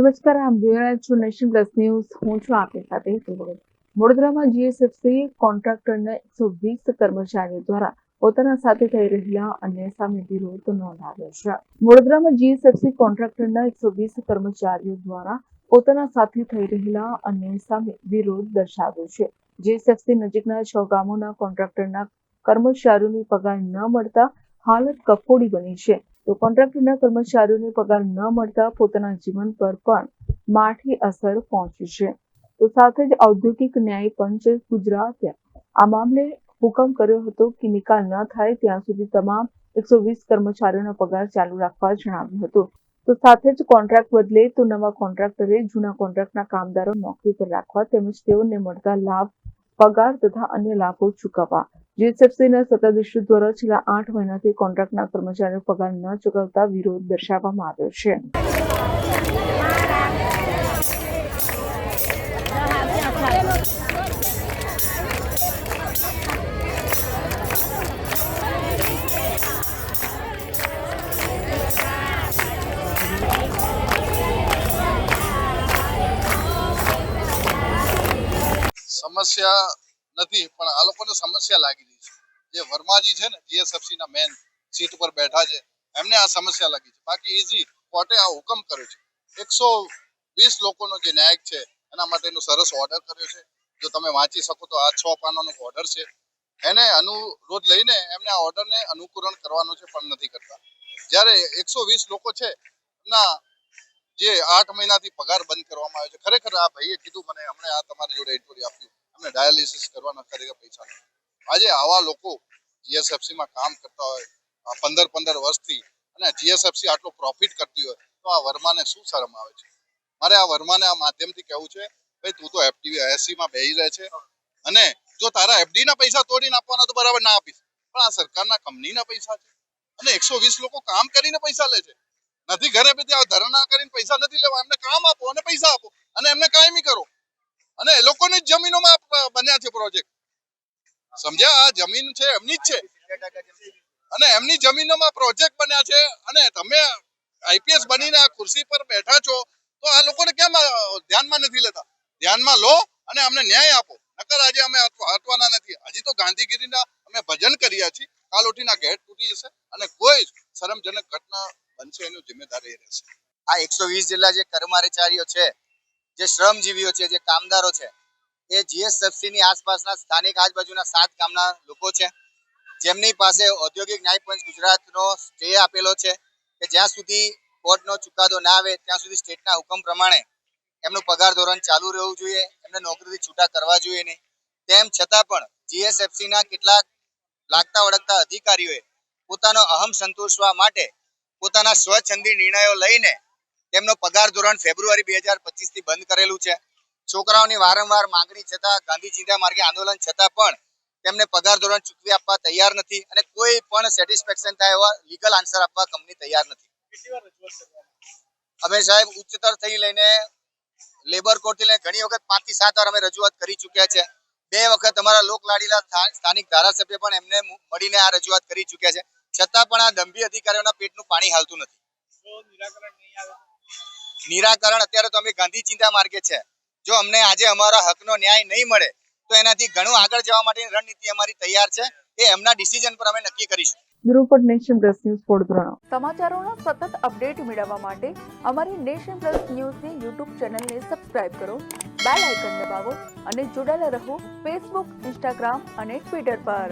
નમસ્કાર, આમ જોઈ રહ્યા છો નેશન પ્લસ ન્યૂઝ. હું છું આપની સાથે હેતુ વડોદરામાં જીએસએફસી કોન્ટ્રાક્ટરના એકસો વીસ કર્મચારીઓ દ્વારા પોતાના સાથે થઈ રહેલા અન્ય સામે વિરોધ નોંધાવ્યો છે. વડોદરામાં જીએસએફસી કોન્ટ્રાક્ટરના એકસો વીસ કર્મચારીઓ દ્વારા પોતાના સાથે થઈ રહેલા અન્ય સામે વિરોધ દર્શાવ્યો છે. જીએસએફસી નજીકના છ ગામોના કોન્ટ્રાક્ટરના કર્મચારીઓની પગાર ન મળતા હાલત કફોડી બની છે. તો કોન્ટ્રાક્ટરના કર્મચારીઓને પગાર ન મળતા પોતાના જીવન પર પણ માઠી અસર પહોંચી છે. તો સાથે જ ઔદ્યોગિક ન્યાય પંચ ગુજરાત. આ મામલે હુકમ કર્યો હતો કે નિકાલ ન થાય ત્યાં સુધી તમામ એકસો વીસ કર્મચારીઓનો પગાર ચાલુ રાખવા જણાવ્યું હતું. તો સાથે જ કોન્ટ્રાક્ટ બદલે તો નવા કોન્ટ્રાક્ટરે જૂના કોન્ટ્રાક્ટના કામદારો નોકરી પર રાખવા તેમજ તેઓને મળતા લાભ, પગાર તથા અન્ય લાભો ચૂકવવા. જીએસએફસીના સત્તાધીશો દ્વારા છેલ્લા આઠ મહિનાથી કોન્ટ્રાક્ટના કર્મચારીઓ પગાર ન ચૂકવતા વિરોધ દર્શાવવામાં આવ્યો છે. સમસ્યા નથી, પણ આ લોકોને સમસ્યા લાગી જે વર્માજી છે ને જીએસએફસી ના મેન સીટ પર બેઠા છે, એમને આ સમસ્યા લાગી છે. બાકી ઇઝી કોર્ટે આ હુકમ કર્યો છે. એકસો વીસ લોકોનો જે ન્યાયિક છે, એના માટેનો સરસ ઓર્ડર કર્યો છે. જો તમે વાંચી શકો તો આ છ પાનાનો ઓર્ડર છે. એને અનુરોધ લઈને એમને આ ઓર્ડરને અનુકૂરણ કરવાનું છે, પણ નથી કરતા. જ્યારે એકસો વીસ લોકો છે, એમના જે આઠ મહિનાથી પગાર બંધ કરવામાં આવ્યો છે. ખરેખર આ ભાઈએ કીધું, મને હમણાં આ તમારી જોડે ઇન્ટરવ્યુ આપ્યું અમને ડાયાલિસિસ કરવાના ખરેખર પૈસા નથી. આજે આવા લોકો જીએસએફસીમાં કામ કરતા હોય પંદર પંદર વર્ષથી અને જીએસએફસી આટલો પ્રોફિટ કરતી હોય, તો આ વર્માને શું શરમ આવે છે? મારે આ વર્માને આ માધ્યમથી કહેવું છે, ભાઈ, તું તો એફડી એસસીમાં બેહી રહે છે અને જો તારા એફડીના પૈસા તોડીને આપવાના તો બરાબર ના આપીશ. પણ આ સરકારના કંપનીના પૈસા છે અને એકસો વીસ લોકો કામ કરીને પૈસા લે છે. નથી ઘરે બેઠી આ ધરણા કરીને પૈસા નથી લેવા, એમને કામ આપો અને પૈસા આપો અને એમને કાયમી કરો. અને એ લોકોની જમીનોમાં બન્યા છે પ્રોજેક્ટ સમજ્યા? જમીન છે, એમની જ છે. અને એમની જમીનોમાં પ્રોજેક્ટ બન્યા છે. અને તમે આઈપીએસ બનીને આ ખુરશી પર બેઠા છો, તો આ લોકોને કેમ ધ્યાનમાં નથી લેતા? ધ્યાનમાં લો અને અમને ન્યાય આપો. નકર આજે અમે હટ- હટવાના નથી. હજી તો ગાંધીગીરીના અમે ભજન કર્યા છીએ. કાલ ઉઠીને આ ગેટ તૂટી જશે અને કોઈ શરમજનક ઘટના બનશે એનું જિમ્મેદાર રહેશે. આ એકસો વીસ જેટલા જે કર્મચારીઓ છે, જે શ્રમજીવીઓ છે, જે કામદારો છે એ જીએસએફસી ની આસપાસના સ્થાનિક આજુબાજુના સાત ગામના લોકો છે. જેમની પાસે ઔદ્યોગિક ન્યાય પંચ ગુજરાતનો સ્ટે આપેલો છે કે જ્યાં સુધી કોર્ટનો ચુકાદો ના આવે, ત્યાં સુધી સ્ટેટના હુકમ પ્રમાણે એમનું પગાર ધોરણ ચાલુ રહેવું જોઈએ, એમને નોકરીથી છૂટા કરવા જોઈએ નહીં. તેમ છતાં પણ જીએસએફસીના કેટલાક લાગતા વળગતા અધિકારીઓએ પોતાનો અહમ સંતોષવા માટે પોતાના સ્વચ્છંદી નિર્ણયો લઈને તેમનો પગાર ધોરણ ફેબ્રુઆરી બે હજાર પચીસથી બંધ કરેલું છે. છોકરાઓની વારંવાર માંગણી છતાં ગાંધી ચિંતા માર્ગે આંદોલન છતાં પણ તેમને પગાર ધોરણ ચૂકવી આપવા તૈયાર નથી અને કોઈ પણ સેટિસ્ફેક્શન થાય એવા લીગલ આન્સર આપવા કંપની તૈયાર નથી. અમે સાહેબ ઉચ્ચતર થઈ લઈને લેબર કોર્ટથી લઈને ઘણી વખત પાંચથી સાત વાર અમે રજૂઆત કરી ચૂક્યા છે. બે વખત અમારા લોકલાડીલા સ્થા- સ્થાનિક ધારાસભ્ય પણ એમને મળીને આ રજૂઆત કરી ચૂક્યા છે. છતાં પણ આ દંભી અધિકારીઓના પેટનું પાણી હાલતું નથી. નિરાકરણ અત્યારે તો અમે ગાંધી ચિંતા માર્ગે છે. જો અમને આજે અમારા હકનો ન્યાય નહીં મળે તો એનાથી ઘણું આગળ જવા માટેની રણનીતિ અમારી તૈયાર છે. એ એમના ડિસિઝન પર અમે નક્કી કરીશું. Bureau Nation Plus News Vadodara સમાચારોનો સતત અપડેટ મેળવવા માટે અમારી નેશન પ્લસ ન્યૂઝની યુટ્યુબ ચેનલને સબસ્ક્રાઇબ કરો બેલ આઇકન દબાવો અને જોડાયેલા રહો ફેસબુક ઇન્સ્ટાગ્રામ અને ટ્વિટર પર.